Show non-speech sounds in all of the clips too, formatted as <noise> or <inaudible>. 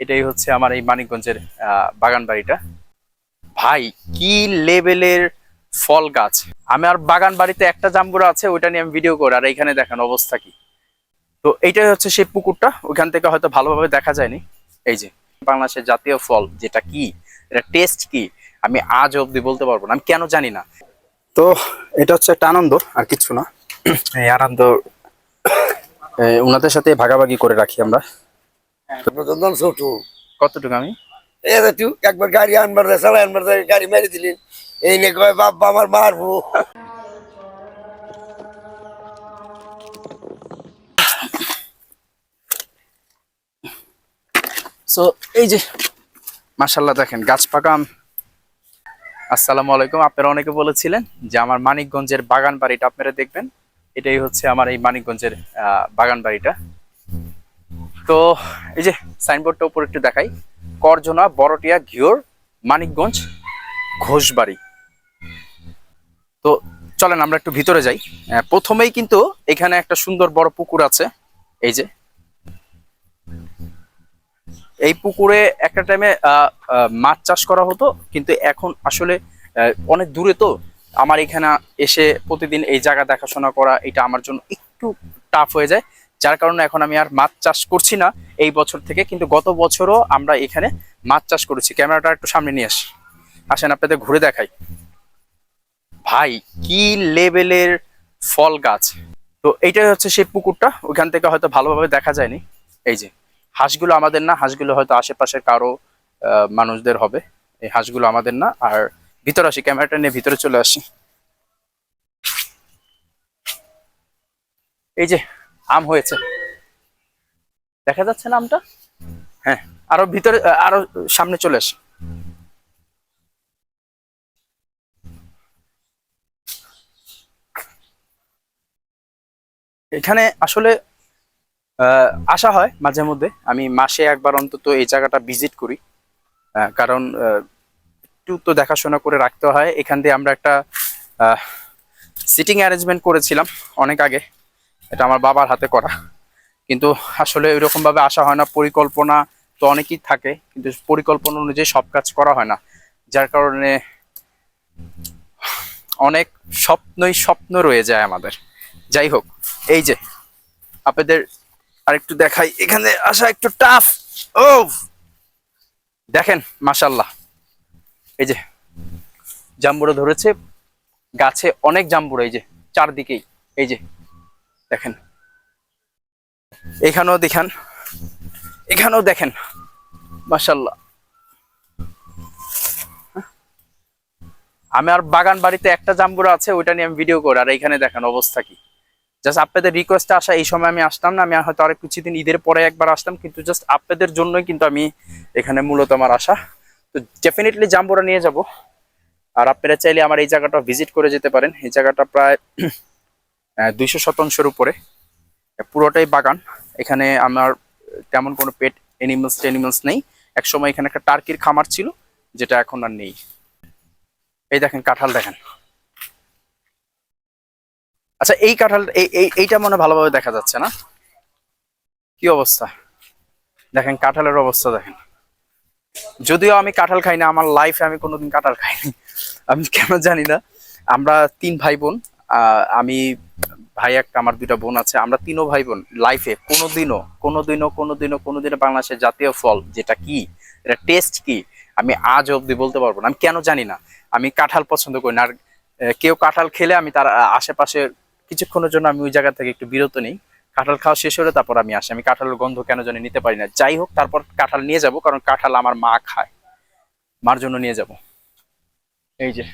এটাই হচ্ছে আমার এই মানিকগঞ্জের বাগান বাড়িটা ভাই, কি লেভেলের ফল গাছ। আমার বাগান বাড়িতে একটা জাম্বুরা আছে, ওইটা নিয়ে আমি ভিডিও করি, আর এইখানে দেখেন অবস্থা কি। তো এইটাই হচ্ছে সেই পুকুরটা, ওইখান থেকে হয়তো ভালোভাবে দেখা যায়নি। এই যে, বাংলাদেশের জাতীয় ফল, যেটা কি, এটা টেস্ট কি, আমি আজ অবধি বলতে পারব না, আমি কেন জানি না। তো এটা হচ্ছে একটা আনন্দ আর কিছু না। এই আনন্দ ওনাদের সাথে ভাগাভাগি করে রাখি আমরা। ছোট। কতটুকু আমি? একবার গাড়ি আনবার দে চালাই আনবার দে গাড়ি মেরে দিলি। এই নিয়ে কয় বাবা আমার মারবো। সো এই যে দেখেন গাছ পাকা আম। আসসালামু আলাইকুম। আপনারা অনেকে বলেছিলেন যে আমার মানিকগঞ্জের বাগান বাড়িটা আপনারা দেখবেন। এটাই হচ্ছে আমার এই মানিকগঞ্জের আহ, বাগান বাড়িটা তো এই যে সাইনবোর্ডটা উপর একটু দেখাই। করজনা, বড়টিয়া, ঘিওর, মানিকগঞ্জ, ঘোষবাড়ি। তো চলেন আমরা একটু ভিতরে যাই। প্রথমেই কিন্তু এখানে একটা সুন্দর বড় পুকুর আছে। এই যে। এই পুকুরে একটা টাইমে মাছ চাষ করা হতো, কিন্তু এখন আসলে অনেক দূরে তো। আমার এখানে এসে প্রতিদিন এই জায়গা দেখাশোনা করা, এটা আমার জন্য একটু টাফ হয়ে যায়। যার কারণে এখন আমি আর মাছ চাষ করছি না এই বছর থেকে, কিন্তু গত বছরও আমরা এখানে মাছ চাষ করেছি। ক্যামেরাটা একটু সামনে নিয়ে আসি। আসেন, আপনাদের ঘুরে দেখাই। ভাই, কি লেভেলের ফল গাছ। তো এইটাই হচ্ছে সেই পুকুরটা, ওইখান থেকে হয়তো ভালোভাবে দেখা যায়নি। এই যে, হাঁসগুলো আমাদের না, হাঁসগুলো হয়তো আশেপাশের কারও মানুষদের হবে। এই হাঁসগুলো আমাদের না, আর ভিতরে আসি, ক্যামেরাটা নিয়ে ভিতরে চলে আসি। এই যে আম হয়েছে। দেখা যাচ্ছে না আমটা? হ্যাঁ আরও ভিতরে আরও সামনে চলে আসি। এখানে আসলে আসা হয় মাঝে মধ্যে। আমি মাসে একবার অন্তত এই জায়গাটা ভিজিট করি। কারণ একটু তো দেখাশোনা করে রাখতে হয়। এখান দিয়ে আমরা একটা সিটিং অ্যারেঞ্জমেন্ট করেছিলাম অনেক আগে। এটা আমার বাবার হাতে করা। কিন্তু আসলে ওইরকম ভাবে আসা হয় না, পরিকল্পনা তো অনেকই থাকে, কিন্তু পরিকল্পনা অনুযায়ী সব কাজ করা হয় না। যার কারণে অনেক স্বপ্নই স্বপ্ন রয়ে যায় আমাদের। যাই হোক, এই যে আপনাদের আরেকটু দেখাই। এখানে আসা একটু টাফ ও দেখেন মাশাল্লাহ এই যে জাম্বুরা ধরেছে, গাছে অনেক জাম্বুরা, এই যে চারদিকেই। এই যে দেখেন। এখানেও দেখান। এখানেও দেখেন। মাশাল্লাহ আর বাগান বাড়িতে একটা জাম্বুরা আছে, ওইটা নিয়ে আমি ভিডিও করি। আর এইখানে দেখেন অবস্থা কি। জাস্ট আপনাদের রিকোয়েস্টে আসা, এই সময় আমি আসতাম না। আমি হয়তো আরেক কিছুদিন ঈদের পরে একবার আসতাম, কিন্তু জাস্ট আপনাদের জন্যই কিন্তু আমি এখানে মূলত আমার আসা। তো ডেফিনেটলি জাম্বুরা নিয়ে যাব। আর আপনারা চাইলে আমার এই জায়গাটা ভিজিট করে যেতে পারেন। এই জায়গাটা প্রায় দুইশো শতাংশের উপরে। পুরোটাই বাগান। এখানে আমার তেমন কোনো পেট এনিমালস টেনিমালস নেই। একসময় এখানে একটা টার্কির খামার ছিল, যেটা এখন আর নেই। এই দেখেন কাঁঠাল দেখেন। আচ্ছা এই কাঁঠাল, এই, এই- এইটা মনে ভালোভাবে দেখা যাচ্ছে না? কি অবস্থা? দেখেন কাঁঠালের অবস্থা দেখেন। যদিও আমি কাঁঠাল খাই না, আমার লাইফে আমি কোনোদিন কাঁঠাল খাইনি। আমি কেন জানি না। আমরা তিন ভাই বোন আমি ভাই একটা, আমার দুইটা বোন আছে। আমরা তিনও ভাই বোন লাইফে কোনোদিনও কোনোদিনও কোনোদিনও কোনোদিনও বাংলাদেশের জাতীয় ফল যেটা কি, এটা টেস্ট কি, আমি আজ অবধি বলতে পারব না। আমি কেন জানি না। আমি কাঁঠাল পছন্দ করি না। আর কেউ কাঁঠাল খেলে আমি তার আশেপাশে কিছুক্ষণের জন্য আমি ওই জায়গা থেকে একটু বিরত নেই। কাঁঠাল খাওয়া শেষ হলে তারপর আমি আসি। আমি কাঁঠালের গন্ধ কেন জানি নিতে পারি না। যাই হোক, তারপর কাঁঠাল নিয়ে যাব, কারণ কাঁঠাল আমার মা খায়। মার জন্য নিয়ে যাব। এই যে।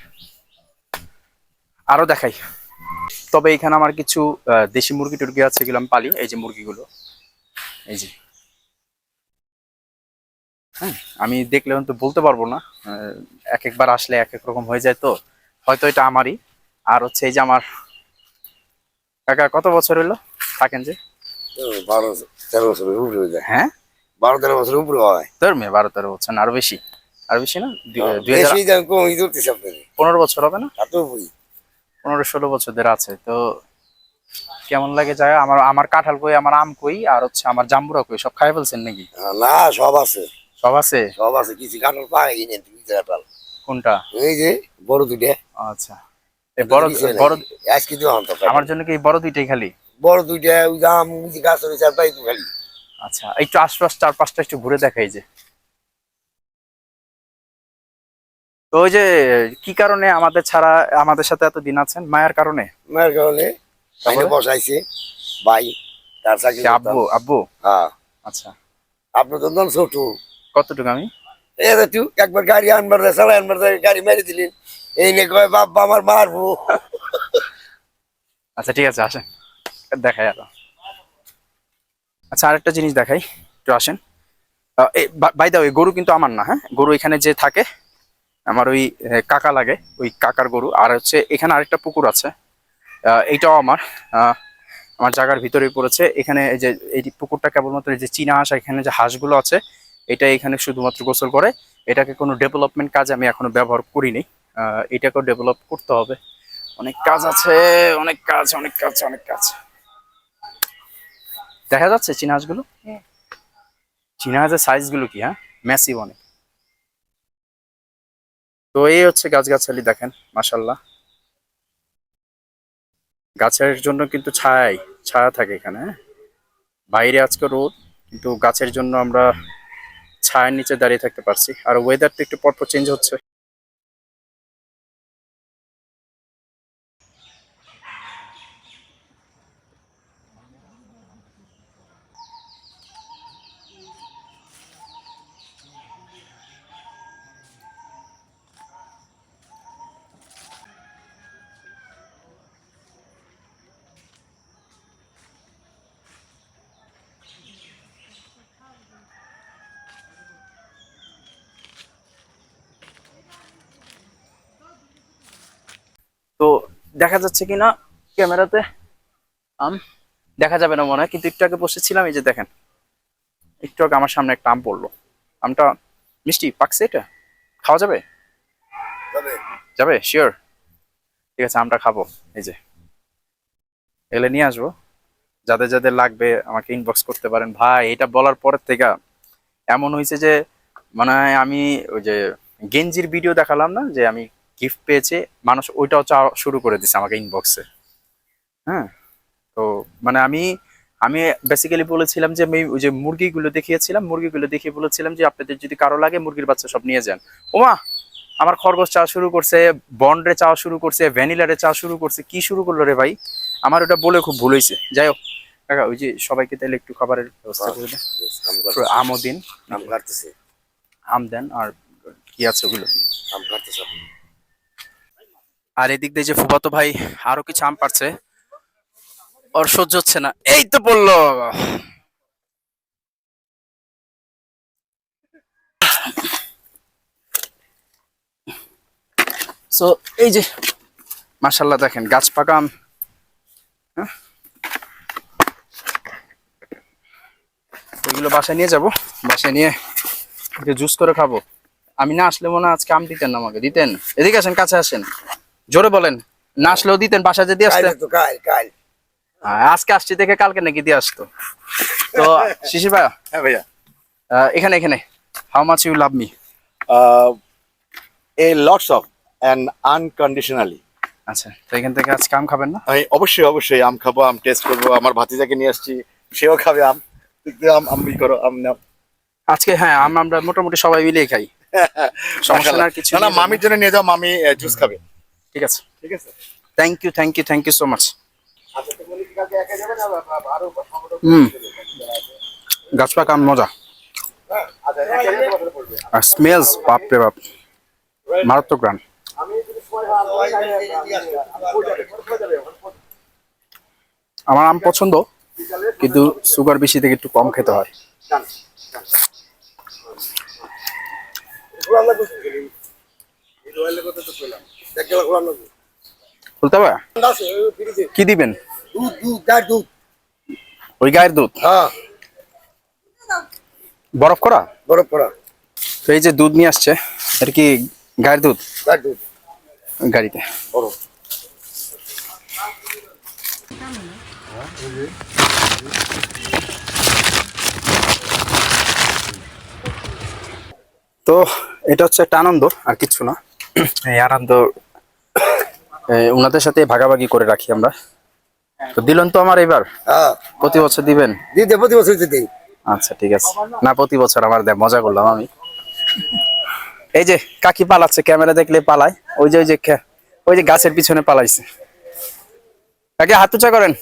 আরও দেখাই। তবে এখানে আমার কিছু দেশি মুরগি টুরগি আছে এগুলো আমি পালি এই যে মুরগিগুলো। এই যে। হ্যাঁ আমি দেখলে তো বলতে পারব না এক একবার আসলে এক এক রকম হয়ে যায় তো। হয়তো এটা আমারই। আর হচ্ছে এই যে আমার কাকা কত বছর হলো? থাকেন যে? বারো তেরো বছরের উপরে হয়ে যায়। হ্যাঁ? বারো তেরো বছরের উপরে হয়। তোর মেয়ে বারো তেরো বছর না আরও বেশি। আরও বেশি না? আপনাদের পনেরো বছর হবে না? পনেরো ষোলো বছর ধরে আছে তো কেমন লাগে যায়? আমার আমার কাঁঠাল কই আমার আম কই আর হচ্ছে আমার জাম্বুরা কই সব খাই ফেলছেন নাকি? না সব আছে। সব আছে? সব আছে কিছু কাঁঠাল পাই কাঁঠাল। কোনটা? এই যে বড় দুইটা। আচ্ছা। এই বড় বড় আজকে দিও আমার জন্য কি বড় দুইটাই খালি? বড় দুইটা ওই আম গাছ রয়েছে আর পাই খালি। আচ্ছা একটু আশপাশ চার পাঁচটা একটু ঘুরে দেখাই যে। তো ওই যে কি কারণে আমাদের ছাড়া আমাদের সাথে এত দিন আছেন? মায়ের কারণে? মায়ের কারণে তারপরে? বসাইছে ভাই তার চাকরি আব্বু আব্বু? হ্যাঁ। আচ্ছা। আপনি তো দল ছোট। কতটুকু আমি? যে তুই একবার গাড়ি আনবার দে চালাই আনবার দে গাড়ি মেরে দিলেন। এই নিয়ে কয় বাবা আমার মারবো। <laughs> আচ্ছা ঠিক আছে আসেন। দেখাই আরও। আচ্ছা আরেকটা জিনিস দেখাই একটু আসেন। বাই দা ওই গরু কিন্তু আমার না হ্যাঁ? গরু এখানে যে থাকে আমার ওই কাকা লাগে ওই কাকার গরু। আর হচ্ছে এখানে আরেকটা পুকুর আছে এইটাও আমার আমার জায়গার ভিতরেই পড়েছে। এখানে এই যে এই পুকুরটা কেবলমাত্র যে চীনা হাঁস এখানে যে হাঁসগুলো আছে এটা এখানে শুধুমাত্র গোসল করে। এটাকে কোনো ডেভেলপমেন্ট কাজে আমি এখনও ব্যবহার করিনি। আহ, এটাকেও ডেভেলপ করতে হবে। অনেক কাজ আছে অনেক কাজ অনেক কাজ অনেক কাজ। দেখা যাচ্ছে চীনা হাঁসগুলো? চীনা হাঁসের সাইজগুলো কি হ্যাঁ? ম্যাসিভ অনেক। তো এই হচ্ছে গাছগাছালি দেখেন মাসাল্লাহ গাছের জন্য কিন্তু ছায়াই ছায়া থাকে এখানে হ্যাঁ? বাইরে আজকে রোদ, কিন্তু গাছের জন্য আমরা ছায়ার নিচে দাঁড়িয়ে থাকতে পারছি। আর ওয়েদারটা একটু পরপর চেঞ্জ হচ্ছে। তো দেখা যাচ্ছে কিনা ক্যামেরাতে আম দেখা যাবে না মনে হয় কিন্তু একটু আগে বসেছিলাম এই যে দেখেন একটু আগে আমার সামনে একটা আম পড়ল। আমটা মিষ্টি পাকছে এটা? খাওয়া যাবে? যাবে। শিওর ঠিক আছে আমটা খাব এই যে। এলে নিয়ে আসব। যাদের যাদের লাগবে আমাকে ইনবক্স করতে পারেন। ভাই এটা বলার পরের থেকে এমন হয়েছে যে মানে আমি ওই যে গেঞ্জির ভিডিও দেখালাম না যে আমি গিফট পেয়েছে মানুষ ওইটাও চাওয়া শুরু করে দিছে আমাকে ইনবক্সে হ্যাঁ? তো মানে আমি আমি বেসিক্যালি বলেছিলাম যে আমি ওই যে মুরগিগুলো দেখিয়েছিলাম মুরগিগুলো দেখিয়ে বলেছিলাম যে আপনাদের যদি কারও লাগে মুরগির বাচ্চা সব নিয়ে যান। ওমা! আমার খরগোশ চাওয়া শুরু করছে বন্ডে চাওয়া শুরু করছে ভ্যানিলারে চাওয়া শুরু করছে কি শুরু করল রে ভাই? আমার ওটা বলে খুব ভুল হয়েছে। যাই হোক কাকা ওই যে সবাইকে তাহলে একটু খাবারের ব্যবস্থা করে দেন। আমও দিন। আম আম দেন আর কি আছে ওগুলো? দিন আম কাটতেছে। আর এদিক দিয়ে যে ফুবাতো ভাই আরও কিছু আম পারছে ওর সহ্য হচ্ছে না। এই তো বলল সো এই যে মাশাল্লাহ দেখেন, গাছ পাকা আম। হ্যাঁ? এগুলো বাসায় নিয়ে যাব, বাসায় নিয়ে জুস করে খাব। আমি না আসলে মনে আজকে আম দিতেন আমাকে, দিতেন। এদিকে আসেন, কাছে আসেন। জোরে বলেন না আসলেও দিতেন বাসা যে দিয়ে আসতেন? আজকে আসছি দেখে কালকে নাকি দিয়ে আসতো। তো শিশির ভাই হ্যাঁ ভাইয়া। এখানে এখানে। How much you love me a lots of and unconditionally আচ্ছা তো এখান থেকে আজকে আম খাবেন না? আমি অবশ্যই অবশ্যই আম খাব আম টেস্ট করব। আমার ভাতিজাকে নিয়ে আসছি সেও খাবে আম। তুই আম আম করো আম নাও। আজকে হ্যাঁ আম আমরা মোটামুটি সবাই মিলেই খাই। <laughs> সমস্যা না কিছু না না মামির জন্য নিয়ে যাও মামি জুস খাবে। ঠিক আছে। ঠিক আছে। Thank you thank you thank you so much আচ্ছা হুম। গাছ পাকা আম মজা। আচ্ছা কত পড়বে আর স্মেলস বাপ রে বাপ। মারাত্মক হয় যাবে যাবে আমার আম পছন্দ কিন্তু সুগার বেশি থেকে একটু কম খেতে হয়। কত তো পেলাম দেখে খোলা লাগবে বলতে হবে? কি দিবেন? ওই গায়ের দুধ? হ্যাঁ। বরফ করা? বরফ করা। তো এই যে দুধ নিয়ে আসছে এটা কি গায়ের দুধ? দুধ। গাড়িতে। বরফ। তো এটা হচ্ছে একটা আনন্দ আর কিছু না। এই আনন্দ এ, ওনাদের সাথে ভাগাভাগি করে রাখি আমরা। তো দিলেন তো আমার এবার? হ্যাঁ। প্রতি বছর দিবেন? দিতে প্রতি বছর দিতে আচ্ছা ঠিক আছে। না প্রতি বছর আমার দেয় মজা করলাম আমি। এই যে কাকি পালাচ্ছে ক্যামেরা দেখলে পালায়। ওই যে ওই যে ওই যে গাছের পিছনে পালাইছে। কাকি হাত উঁচা করেন।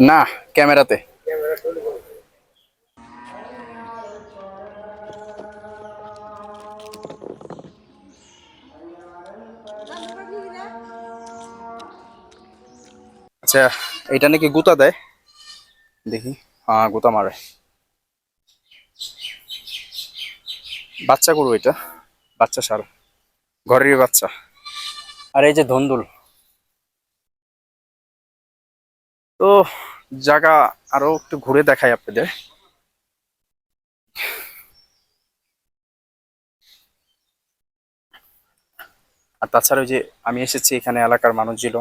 না ক্যামেরাতে। আচ্ছা এটা নাকি গুতা দেয়? দেখি। হ্যাঁ গুতা মারে। বাচ্চা গরু এটা। বাচ্চা সার। ঘরের বাচ্চা। আর এই যে ধন্দুল। তো জায়গা আরও একটু ঘুরে দেখাই আপনাদের। আর তাছাড়া ওই যে আমি এসেছি এখানে এলাকার মানুষ ছিল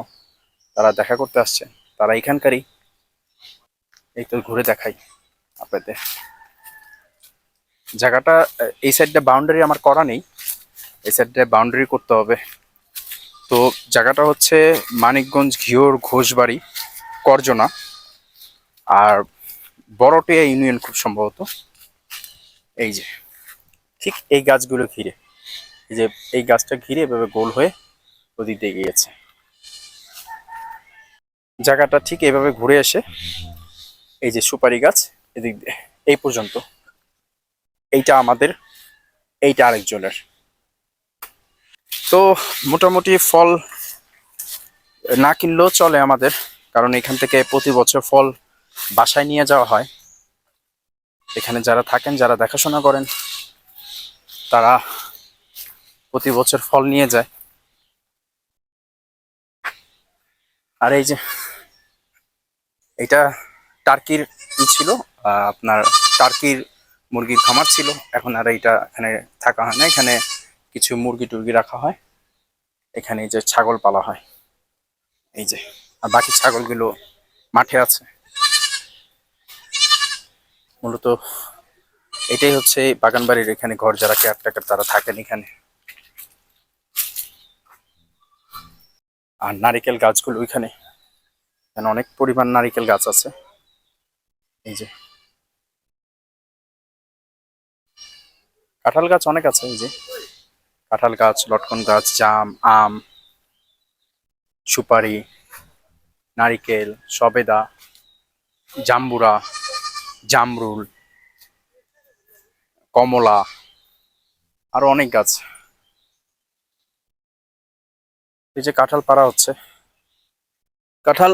তারা দেখা করতে আসছে। তারা এখানকারই। এই তো ঘুরে দেখাই আপনাদের। জায়গাটা, এই সাইডটা বাউন্ডারি আমার করা নেই। এই সাইডটা বাউন্ডারি করতে হবে। তো জায়গাটা হচ্ছে মানিকগঞ্জ ঘিওর ঘোষবাড়ি, করজনা। আর বড়টিয়া ইউনিয়ন খুব সম্ভবত। এই যে, ঠিক এই গাছগুলো ঘিরে। এই যে, এই গাছটা ঘিরে এভাবে গোল হয়ে দিয়ে গিয়েছে। জায়গাটা ঠিক এইভাবে ঘুরে এসে এই যে সুপারি গাছ এদিক দিয়ে, এই পর্যন্ত। এইটা আমাদের, এইটা আরেকজনের। তো মোটামুটি ফল না কিনলেও চলে আমাদের, কারণ এখান থেকে প্রতি বছর ফল বাসায় নিয়ে যাওয়া হয়। এখানে যারা থাকেন, যারা দেখাশোনা করেন, তারা প্রতি বছর ফল নিয়ে যায়। আর এই যে, এটা টার্কির ই ছিল আপনার টার্কির মুরগির খামার ছিল। এখন আর এইটা এখানে থাকা হয় না, এখানে কিছু মুরগি টুরগি রাখা হয়। এখানে যে ছাগল পালা হয়। এই যে, আর বাকি ছাগলগুলো মাঠে আছে। মূলত এটাই হচ্ছে বাগান বাড়ির এখানে ঘর যারা কেয়ারটেকার তারা থাকেন এখানে। আর নারিকেল গাছগুলো ওইখানে। এখানে অনেক পরিমাণ নারিকেল গাছ আছে। এই যে। কাঁঠাল গাছ অনেক আছে, এই যে। কাঁঠাল গাছ, লটকন গাছ, জাম, আম, সুপারি, নারিকেল, সবেদা, জাম্বুরা, জামরুল, কমলা, আরও অনেক গাছ। এই যে কাঁঠাল পাড়া হচ্ছে। কাঁঠাল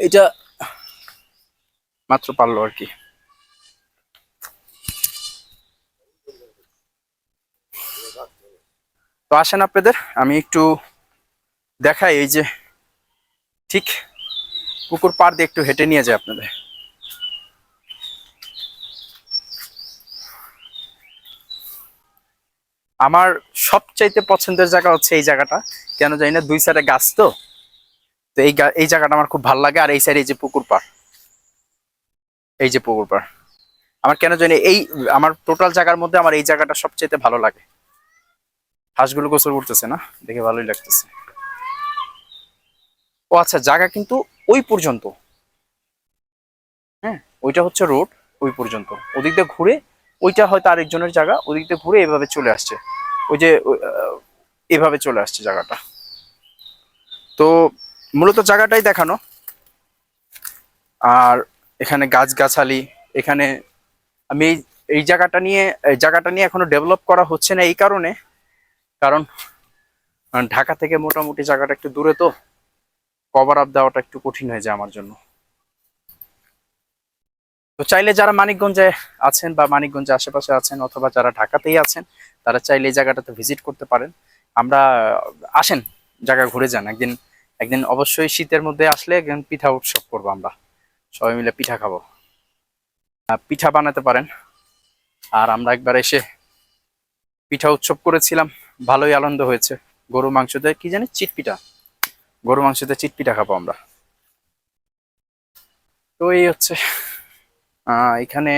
এটা মাত্র পারল আর কি। তো আসেন আপনাদের, আমি একটু দেখাই এই যে ঠিক পুকুর পাড় দিয়ে একটু হেঁটে নিয়ে যাই আপনাদের। আমার সবচাইতে পছন্দের জায়গা হচ্ছে এই জায়গাটা। কেন জানি না, দুই সাইডে গাছ তো। তো এই এই জায়গাটা আমার খুব ভালো লাগে, আর এই সাইডে এই যে পুকুর পাড়। এই যে পুকুর পাড়। আমার কেন জানি এই, আমার টোটাল জায়গার মধ্যে আমার এই জায়গাটা সবচাইতে ভালো লাগে। হাঁসগুলো গোসল করতেছে না? দেখে ভালোই লাগতেছে। ও আচ্ছা জায়গা কিন্তু ওই পর্যন্ত। হ্যাঁ ওইটা হচ্ছে রোড ওই পর্যন্ত। ওদিক দিয়ে ঘুরে ওইটা হয়তো আরেকজনের জায়গা ওদিক দিয়ে ঘুরে এভাবে চলে আসছে। ওই যে এভাবে চলে আসছে জায়গাটা। তো মূলত জায়গাটাই দেখানো। আর এখানে গাছগাছালি, এখানে আমি এই এই জায়গাটা নিয়ে, এই জায়গাটা নিয়ে এখনও ডেভেলপ করা হচ্ছে না এই কারণে। কারণ, ঢাকা থেকে মোটামুটি জায়গাটা একটু দূরে তো কভার আপ দেওয়াটা একটু কঠিন হয়ে যায় আমার জন্য। তো চাইলে যারা মানিকগঞ্জে আছেন বা মানিকগঞ্জে আশেপাশে আছেন অথবা যারা ঢাকাতেই আছেন, তারা চাইলে এই জায়গাটাতে ভিজিট করতে পারেন। আমরা আসেন, জায়গা ঘুরে যান। একদিন একদিন অবশ্যই শীতের মধ্যে আসলে একদিন পিঠা উৎসব করব আমরা। সবাই মিলে পিঠা খাব। পিঠা বানাতে পারেন। আর আমরা একবার এসে পিঠা উৎসব করেছিলাম। ভালোই আনন্দ হয়েছে। গরু মাংসতে কি জানি? চিটপিটা গরু মাংসতে দিয়ে চিটপিটা খাব আমরা। তো এই হচ্ছে এখানে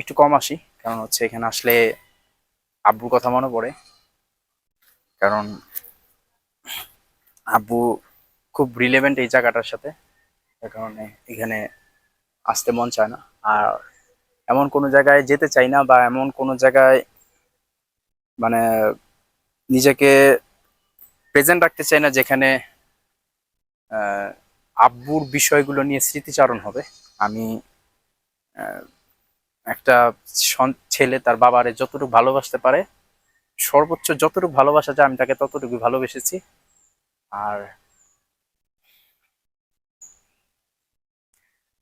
একটু কম আসি, কারণ হচ্ছে এখানে আসলে আব্বুর কথা মনে পড়ে। কারণ আব্বু খুব রিলেভেন্ট এই জায়গাটার সাথে, যার কারণে এখানে আসতে মন চায় না। আর এমন কোনো জায়গায় যেতে চাই না, বা এমন কোনো জায়গায় মানে নিজেকে প্রেজেন্ট রাখতে চাই না, যেখানে আব্বুর বিষয়গুলো নিয়ে স্মৃতিচারণ হবে। আমি একটা ছেলে তার বাবারে যতটুকু ভালোবাসতে পারে, সর্বোচ্চ যতটুকু ভালোবাসা যায় আমি তাকে ততটুকু ভালোবেসেছি। আর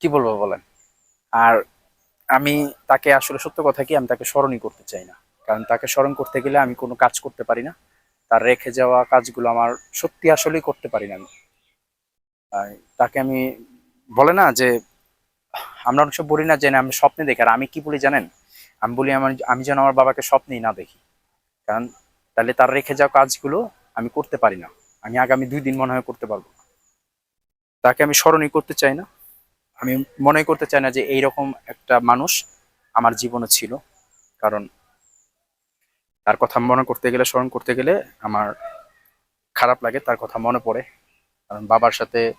কি বলব বলেন? আর আমি তাকে আসলে সত্য কথা কি, আমি তাকে স্মরণই করতে চাই না। কারণ তাকে স্মরণ করতে গেলে আমি কোনো কাজ করতে পারি না। তার রেখে যাওয়া কাজগুলো আমার সত্যি আসলেই করতে পারি না আমি। তাকে আমি বলে না যে আমরা অনেক সময় বলি না যে আমি স্বপ্নে দেখি। আর আমি কি বলি জানেন? আমি বলি, আমার, আমি যেন আমার বাবাকে স্বপ্নেই না দেখি। কারণ তাহলে তার রেখে যাওয়া কাজগুলো আমি করতে পারি না। আমি আগামী দুই দিন মনে হয় করতে পারব না। তাকে আমি স্মরণই করতে চাই না। আমি মনে করতে চাই না যে এইরকম একটা মানুষ আমার জীবনে ছিল। কারণ তার কথা মনে করতে গেলে, স্মরণ করতে গেলে আমার খারাপ লাগে, তার কথা মনে পড়ে। কারণ বাবার সাথে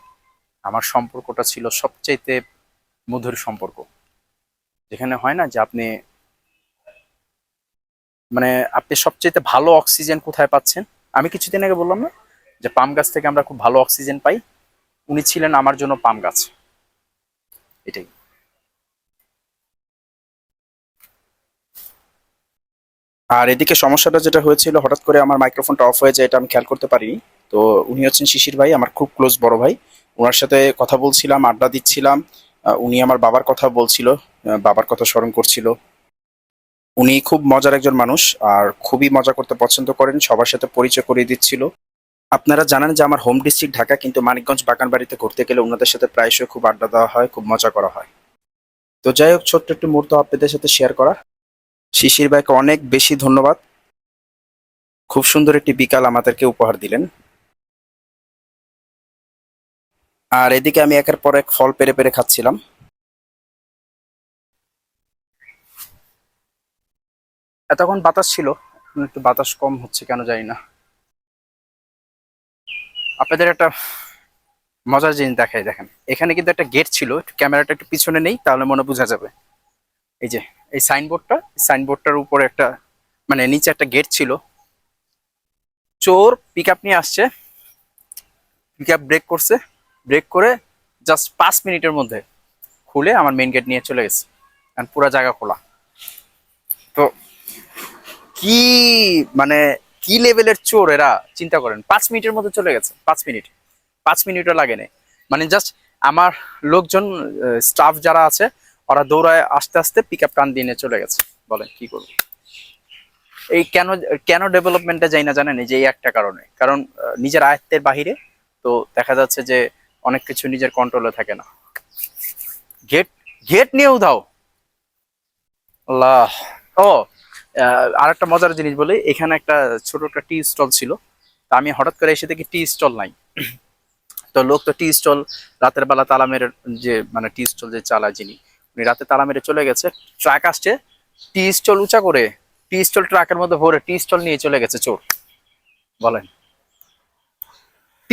আমার সম্পর্কটা ছিল সবচাইতে মধুর সম্পর্ক। যেখানে হয় না যে আপনি মানে আপনি সবচাইতে ভালো অক্সিজেন কোথায় পাচ্ছেন? আমি কিছুদিন আগে বললাম না যে পাম গাছ থেকে আমরা খুব ভালো অক্সিজেন পাই? উনি ছিলেন আমার জন্য পাম গাছ। এটাই। আর এদিকে সমস্যাটা যেটা হয়েছিল, হঠাৎ করে আমার মাইক্রোফোনটা অফ হয়ে যায়, এটা আমি খেয়াল করতে পারিনি। তো উনি হচ্ছেন শিশির ভাই, আমার খুব ক্লোজ বড় ভাই। ওনার সাথে কথা বলছিলাম, আড্ডা দিচ্ছিলাম। উনি আমার বাবার কথা বলছিল বাবার কথা স্মরণ করছিল। উনি খুব মজার একজন মানুষ আর খুবই মজা করতে পছন্দ করেন, সবার সাথে পরিচয় করিয়ে দিচ্ছিল। আপনারা জানেন যে আমার হোম ডিস্ট্রিক্ট ঢাকা, কিন্তু মানিকগঞ্জ বাগানবাড়িতে ঘুরতে গেলে ওনাদের সাথে প্রায়শই খুব আড্ডা দেওয়া হয়, খুব মজা করা হয়। তো যাই হোক, ছোট্ট একটি মুহূর্ত আপনাদের সাথে শেয়ার করা শিশির ভাইকে অনেক বেশি ধন্যবাদ। খুব সুন্দর একটি বিকাল আমাদেরকে উপহার দিলেন। আর এদিকে আমি একের পর এক ফল পেরে পেরে খাচ্ছিলাম। এতক্ষণ বাতাস ছিল একটু বাতাস কম হচ্ছে, কেন জানি না। আপনাদের একটা মজার জিনিস দেখাই, দেখেন। এখানে কিন্তু একটা গেট ছিল ক্যামেরাটা একটু পিছনে নেই, তাহলে মনে বোঝা যাবে। এই যে, এই সাইনবোর্ডটা সাইনবোর্ডটার উপরে একটা মানে নিচে একটা গেট ছিল। চোর পিক আপ নিয়ে আসছে পিক আপ ব্রেক করছে। ব্রেক করে জাস্ট পাঁচ মিনিটের মধ্যে খুলে আমার মেন গেট নিয়ে চলে গেছে কারণ পুরো জায়গা খোলা। তো কি মানে কি লেভেলের চোর এরা? চিন্তা করেন, পাঁচ মিনিটের মধ্যে চলে গেছে, পাঁচ মিনিট। পাঁচ মিনিটও লাগে না মানে জাস্ট আমার লোকজন স্টাফ যারা আছে, ওরা দৌড়ায় আস্তে আস্তে পিক আপ টান দিয়ে চলে গেছে। বলেন, কি করব? এই কেন কেন ডেভেলপমেন্টটা যাই না, জানেন? যে এই একটা কারণে। কারণ নিজের আয়ত্তের বাহিরে তো দেখা যাচ্ছে যে অনেক কিছু নিজের কন্ট্রোলে থাকে না। গেট গেট নিয়েও দাও। আল্লাহ। ও আর একটা মজার জিনিস বলি, এখানে একটা ছোট একটা টি স্টল ছিল। তা আমি হঠাৎ করে এসে দেখি টি স্টল নাই। তো লোক তো টি স্টল রাতের বেলা তালা মেরে যে মানে টি স্টল যে চালায় যিনি, উনি রাতে তালা মেরে চলে গেছে। ট্রাক আসছে টি স্টল উঁচা করে টি স্টল ট্রাকের মধ্যে ভরে টি স্টল নিয়ে চলে গেছে চোর। বলেন।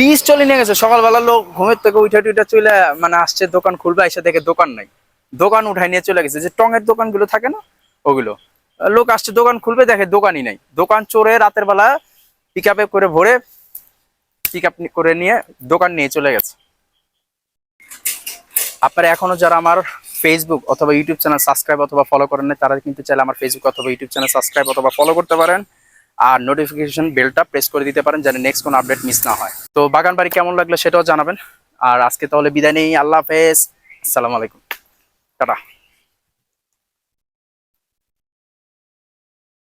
টি চলে নিয়ে গেছে। সকালবেলা লোক ঘুমের থেকে উঠে টুইটা চলে মানে আসছে দোকান খুলবে, এসে দেখে দোকান নাই। দোকান উঠাই নিয়ে চলে গেছে। যে টঙের দোকানগুলো থাকে না, ওগুলো। লোক আসছে, দোকান খুলবে, দেখে দোকানই নাই। দোকান চোরে রাতের বেলা পিক করে ভরে পিক করে নিয়ে দোকান নিয়ে চলে গেছে। আপনারা এখনও যারা আমার ফেসবুক অথবা ইউটিউব চ্যানেল সাবস্ক্রাইব অথবা ফলো করেন তারা কিন্তু চাইলে আমার ফেসবুক অথবা ইউটিউব চ্যানেল সাবস্ক্রাইব অথবা ফলো করতে পারেন। আর নোটিফিকেশন বেলটা প্রেস করে দিতে পারেন যেন নেক্সট কোনো আপডেট মিস না হয়। তো বাগান বাড়ি কেমন লাগল সেটাও জানাবেন। আর আজকে তাহলে বিদায় নেই। আল্লাহ হাফেজ। আসসালামু আলাইকুম। টাটা।